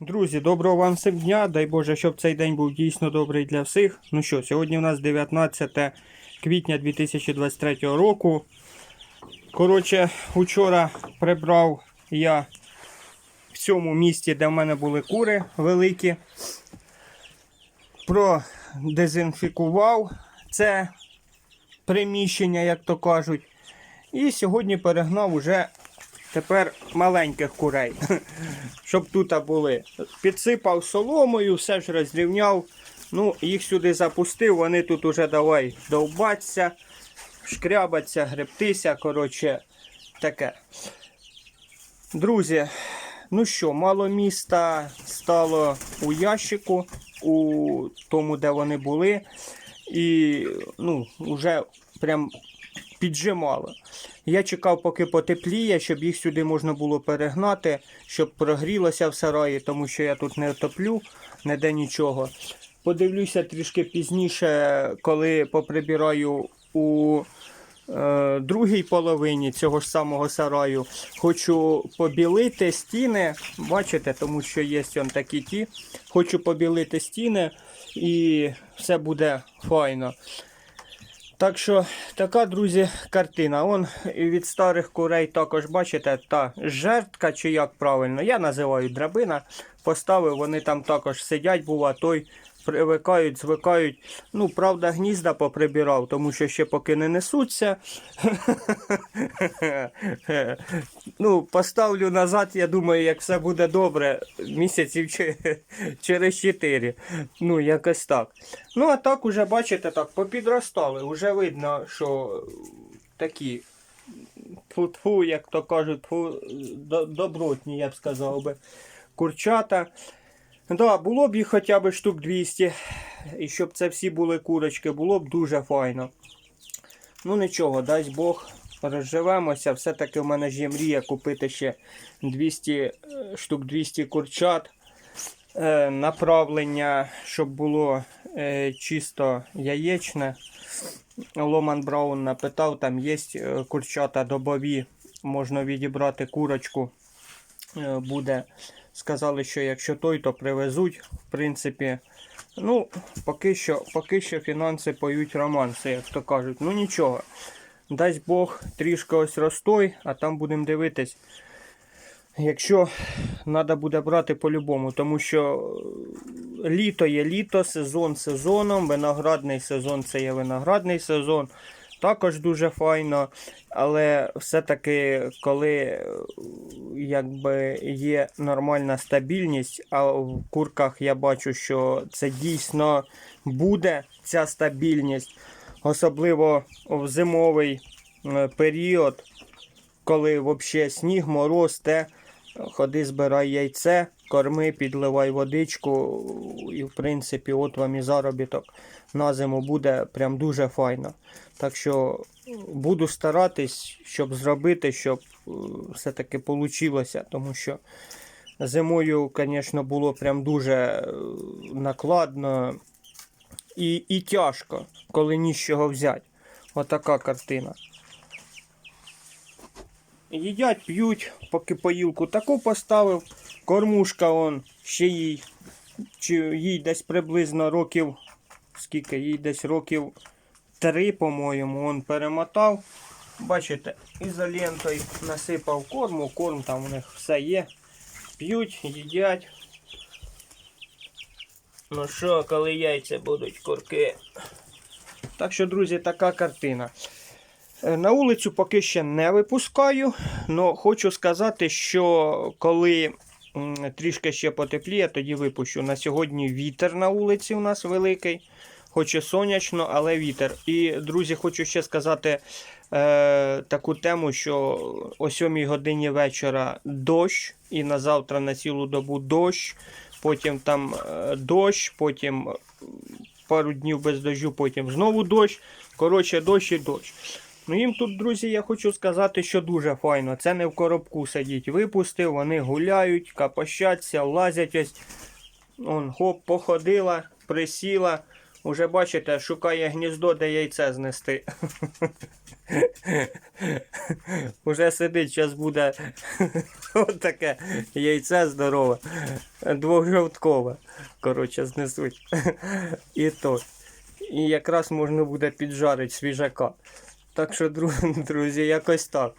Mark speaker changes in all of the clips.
Speaker 1: Друзі, доброго вам всім дня. Дай Боже, щоб цей день був дійсно добрий для всіх. Ну що, сьогодні у нас 19 квітня 2023 року. Коротше, учора прибрав я в цьому місті, де в мене були кури великі. Продезінфікував це приміщення, як то кажуть. І сьогодні перегнав уже тепер маленьких курей, щоб тут були. Підсипав соломою, все ж розрівняв. Ну, їх сюди запустив, вони тут уже давай довбаться, шкрябаться, гребтися. Коротше, таке. Друзі, ну що, мало міста стало у ящику, у тому, де вони були. І ну, вже прям піджимало. Я чекав, поки потепліє, щоб їх сюди можна було перегнати, щоб прогрілося в сараї, тому що я тут не топлю, не де нічого. Подивлюся трішки пізніше, коли поприбираю у е, другій половині цього ж самого сараю. Хочу побілити стіни, бачите, тому що є он такі ті. Хочу побілити стіни і все буде файно. Так що така, друзі, картина. Он від старих курей також, бачите, та жертка, чи як правильно, я називаю драбина. Поставив, вони там також сидять, бува, той привикають, звикають. Ну, правда, гнізда поприбирав, тому що ще поки не несуться. ну, поставлю назад, я думаю, як все буде добре, місяців через 4. Ну, якось так. Ну, а так уже, бачите, так, попідростали. Уже видно, що такі тьфу-тьфу, як то кажуть, добротні, я б сказав би, курчата. Да, було б їх хоча б штук 200. І щоб це всі були курочки, було б дуже файно. Ну нічого, дасть Бог, розживемося. Все-таки в мене ж є мрія купити ще 200 е, штук 200 курчат. Е, направлення, щоб було е, чисто яєчне. Ломан Браун напитав, там є е, курчата добові, можна відібрати курочку. Е, буде. Сказали, що якщо той, то привезуть. В принципі, ну, поки що, поки що фінанси поють романси, як то кажуть. Ну нічого. Дасть Бог трішки ось розстой, а там будемо дивитись. Якщо треба буде брати по-любому, тому що е, літо є літо, сезон сезоном, виноградний сезон це є виноградний сезон. Також дуже файно, але все-таки, коли е, якби є нормальна стабільність, а в курках я бачу, що це дійсно буде ця стабільність, особливо в зимовий е, період, коли взагалі сніг, мороз, те, ходи збирай яйце, корми, підливай водичку, і в принципі, от вам і заробіток на зиму буде прям дуже файно. Так що буду старатись, щоб зробити, щоб е, все-таки вийшло, тому що зимою, звісно, було прям дуже е, накладно і, і тяжко, коли ні з чого взяти. Отака картина. Їдять, п'ють, поки поїлку таку поставив. Кормушка он ще їй, їй десь приблизно років, скільки їй десь років три, по-моєму, он перемотав. Бачите, ізолентою насипав корму, корм там у них все є. П'ють, їдять. Ну що, коли яйця будуть курки. Так що, друзі, така картина. Е, На вулицю поки ще не випускаю, але хочу сказати, що коли трішки ще потепліє, тоді випущу. На сьогодні вітер на вулиці у нас великий, хоч і сонячно, але вітер. І, друзі, хочу ще сказати е, таку тему, що о 7 годині вечора дощ, і на завтра на цілу добу дощ, потім там е, дощ, потім пару днів без дощу, потім знову дощ. Коротше, дощ і дощ. Ну їм тут, друзі, я хочу сказати, що дуже файно. Це не в коробку сидіть. Випустив, вони гуляють, капощаться, лазять ось. Он, хоп, походила, присіла, Уже бачите, шукає гніздо, де яйце знести. Уже сидить, зараз буде таке яйце здорове, двохжовткове. Коротше, знесуть. І то. І якраз можна буде піджарити свіжака. Так що, дру- друзі, якось так.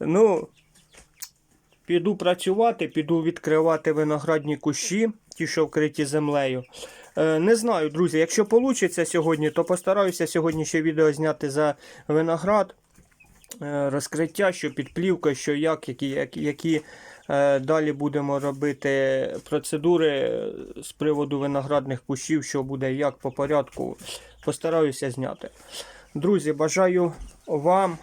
Speaker 1: Ну, піду працювати, піду відкривати виноградні кущі, ті, що вкриті землею. Е, не знаю, друзі, якщо вийде сьогодні, то постараюся сьогодні ще відео зняти за виноград. Е, розкриття, що під плівкою, що як, які, які, які е, далі будемо робити процедури з приводу виноградних кущів, що буде як по порядку. Постараюся зняти. Друзі, бажаю вам,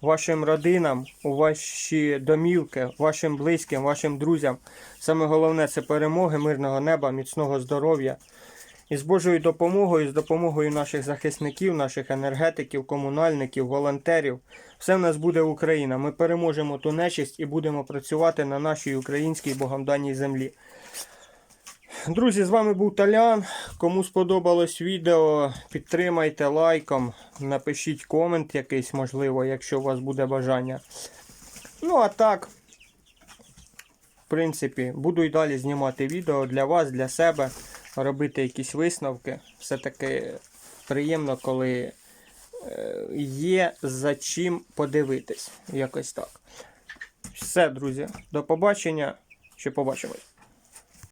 Speaker 1: вашим родинам, ваші домівки, вашим близьким, вашим друзям. Саме головне це перемоги, мирного неба, міцного здоров'я. І з Божою допомогою, з допомогою наших захисників, наших енергетиків, комунальників, волонтерів, все в нас буде Україна. Ми переможемо ту нечисть і будемо працювати на нашій українській богомданій землі. Друзі, з вами був Талян. Кому сподобалось відео, підтримайте лайком, напишіть комент якийсь, можливо, якщо у вас буде бажання. Ну, а так, в принципі, буду і далі знімати відео для вас, для себе, робити якісь висновки. Все-таки приємно, коли е, є за чим подивитись. Якось так. Все, друзі, до побачення. Ще побачимось.